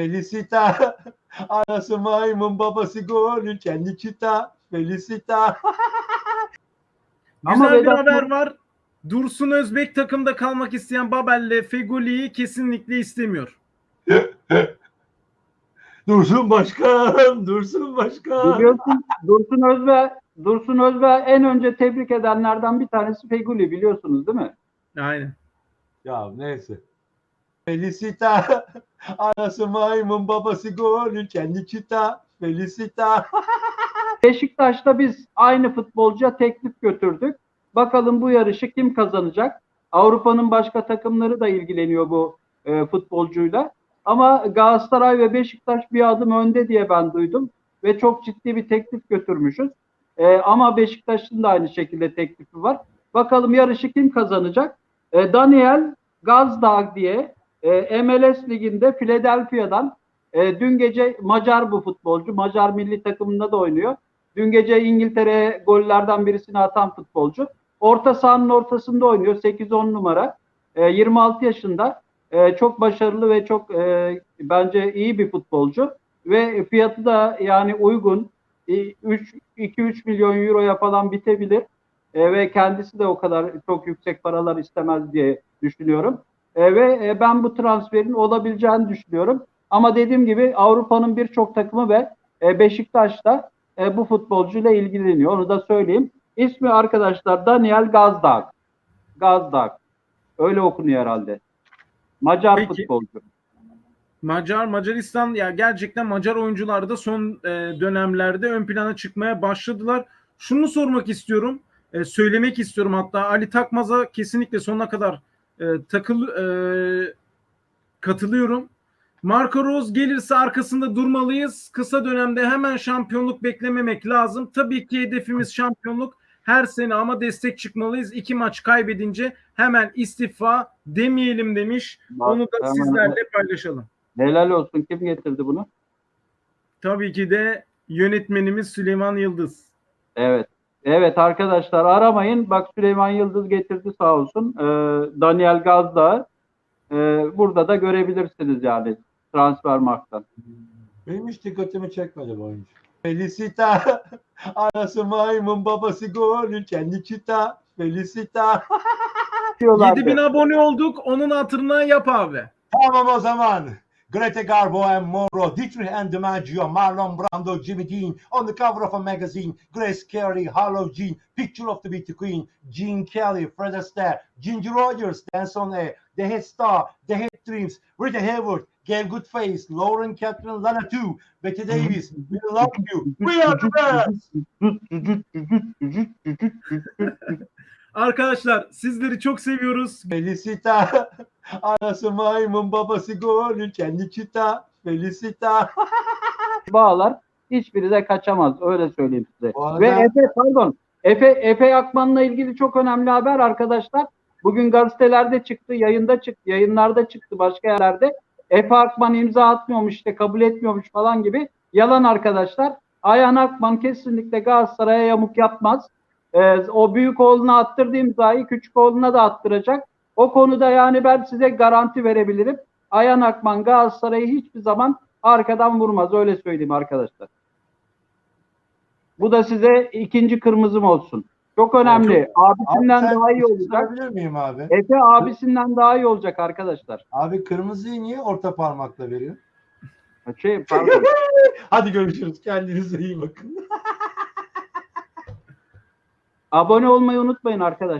Felicita. Anası maymun babası golü kendi çita. Felicita. Ama Güzel bir Vedat- haber var. Dursun Özbek takımda kalmak isteyen Babel'le Fegoli'yi kesinlikle istemiyor. Dursun başkan. Dursun başkan. Biliyorsun Dursun Özbe Dursun Özbe en önce tebrik edenlerden bir tanesi Feguli biliyorsunuz değil mi? Aynen. Ya neyse. Felicita. Anası maymun babası golü kendi çita. Felicita. Beşiktaş'ta biz aynı futbolcuya teklif götürdük. Bakalım bu yarışı kim kazanacak? Avrupa'nın başka takımları da ilgileniyor bu e, futbolcuyla. Ama Galatasaray ve Beşiktaş bir adım önde diye ben duydum. Ve çok ciddi bir teklif götürmüşüz. E, ama Beşiktaş'ın da aynı şekilde teklifi var. Bakalım yarışı kim kazanacak? E, Daniel Gazdag diye e, MLS liginde Philadelphia'dan e, dün gece Macar bu futbolcu. Macar milli takımında da oynuyor. Dün gece İngiltere'ye gollerden birisini atan futbolcu. Orta sahanın ortasında oynuyor. 8-10 numara. E, 26 yaşında. E, çok başarılı ve çok e, bence iyi bir futbolcu. Ve fiyatı da yani uygun. 2-3 milyon euroya falan bitebilir. E, ve kendisi de o kadar çok yüksek paralar istemez diye düşünüyorum. E, ve e, ben bu transferin olabileceğini düşünüyorum. Ama dediğim gibi Avrupa'nın birçok takımı ve e, Beşiktaş da e, bu futbolcuyla ilgileniyor. Onu da söyleyeyim. İsmi arkadaşlar Daniel Gazdag. Gazdag. Öyle okunuyor herhalde. Macar Peki. futbolcu. Macar, Macaristan ya gerçekten Macar oyuncular da son e, dönemlerde ön plana çıkmaya başladılar. Şunu sormak istiyorum, e, söylemek istiyorum hatta Ali Takmaz'a kesinlikle sonuna kadar e, takıl e, katılıyorum. Marco Rose gelirse arkasında durmalıyız. Kısa dönemde hemen şampiyonluk beklememek lazım. Tabii ki hedefimiz şampiyonluk her sene ama destek çıkmalıyız. İki maç kaybedince hemen istifa demeyelim demiş. Onu da Hemen- sizlerle paylaşalım. Helal olsun. Kim getirdi bunu? Tabii ki de yönetmenimiz Süleyman Yıldız. Evet. Evet arkadaşlar aramayın. Bak Süleyman Yıldız getirdi sağ olsun. Ee, Daniel Gazda. Ee, burada da görebilirsiniz yani Transfermarkt'tan. Benim hiç dikkatimi çekmedi bu oyuncu. Felicita. Anası maymun babası golü kendi çita. Felicita. Diyorlardı. 7000 abone olduk. Onun hatırına yap abi. Tamam o zaman. Greta Garbo and Moro, Dietrich and DiMaggio, Marlon Brando, Jimmy Dean, on the cover of a magazine, Grace Kelly, Harlow Jean, Picture of the Beauty Queen, Gene Kelly, Fred Astaire, Ginger Rogers, Dance on Air, The Head Star, The Head Dreams, Rita Hayworth, Gail Goodface, Lauren Catherine Lana 2, Betty Davis, We Love You, We Are The Best. Arkadaşlar sizleri çok seviyoruz. Felicita. Anası maymun babası golü kendi çita. Felicita. bağlar hiçbiri de kaçamaz öyle söyleyeyim size. Bu arada- Ve Efe pardon Efe Efe Akman'la ilgili çok önemli haber arkadaşlar. Bugün gazetelerde çıktı, yayında çıktı, yayınlarda çıktı başka yerlerde. Efe Akman imza atmıyormuş işte kabul etmiyormuş falan gibi yalan arkadaşlar. Ayhan Akman kesinlikle Galatasaray'a yamuk yapmaz. Ee, o büyük oğluna attırdığı imzayı küçük oğluna da attıracak. O konuda yani ben size garanti verebilirim. Ayhan Akman Galatasaray'ı hiçbir zaman arkadan vurmaz öyle söyleyeyim arkadaşlar. Bu da size ikinci kırmızım olsun. Çok önemli. Abisinden sen daha iyi şey olacak. miyim abi? Efe abisinden daha iyi olacak arkadaşlar. Abi kırmızıyı niye orta parmakla veriyor? Şey pardon. Hadi görüşürüz. Kendinize iyi bakın. Abone olmayı unutmayın arkadaşlar.